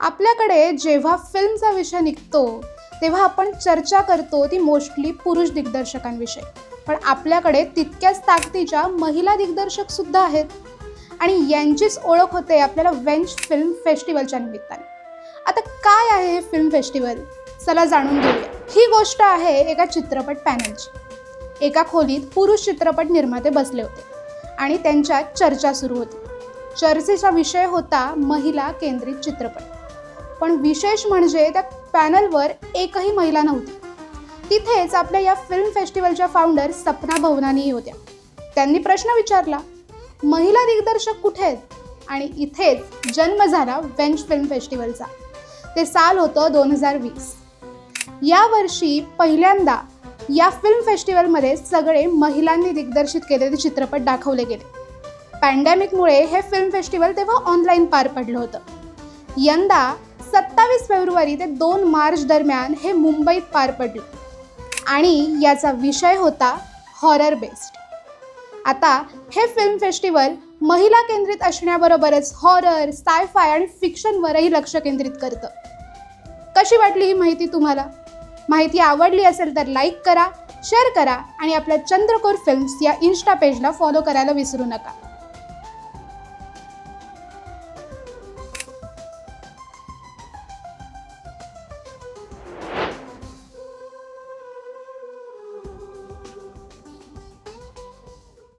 आपल्याकडे जेव्हा फिल्मचा विषय निघतो तेव्हा आपण चर्चा करतो ती मोस्टली पुरुष दिग्दर्शकांविषयी. पण आपल्याकडे तितक्याच ताकदीच्या महिला दिग्दर्शक सुद्धा आहेत. आणि यांचीच ओळख होते आपल्याला वेंच फिल्म फेस्टिवलच्या निमित्ताने. आता काय आहे हे फिल्म फेस्टिवल चला जाणून घेऊया. ही गोष्ट आहे एका चित्रपट पॅनलची एका खोलीत पुरुष चित्रपट निर्माते बसले होते. आणि त्यांच्यात चर्चा सुरू होती. चर्चेचा विषय होता महिला केंद्रित चित्रपट. पण विशेष म्हणजे त्या पॅनलवर एकही महिला नव्हती. तिथेच आपल्या या फिल्म फेस्टिवलच्या फाउंडर सपना भवनानीही होत्या. त्यांनी प्रश्न विचारला महिला दिग्दर्शक कुठे आहेत? आणि इथेच जन्म झाला वेंच फिल्म फेस्टिवलचा ते साल होतं दोन हजार वीस. यावर्षी पहिल्यांदा या फिल्म फेस्टिवलमध्ये सगळे महिलांनी दिग्दर्शित केलेले चित्रपट दाखवले गेले. पॅन्डेमिकमुळे हे फिल्म फेस्टिवल तेव्हा ऑनलाईन पार पडलं होतं. यंदा सत्तावीस फेब्रुवारी ते दोन मार्च दरम्यान हे मुंबईत पार पडलं. आणि याचा विषय होता हॉरर बेस्ड आता हे फिल्म फेस्टिवल महिला केंद्रित असण्याबरोबरच हॉरर सायफाय आणि फिक्शनवरही लक्ष केंद्रित करतं. कशी वाटली ही माहिती तुम्हाला? माहिती आवडली असेल तर लाईक करा शेअर करा आणि आपल्या चंद्रकोर फिल्म्स या इन्स्टा पेजला फॉलो करायला विसरू नका.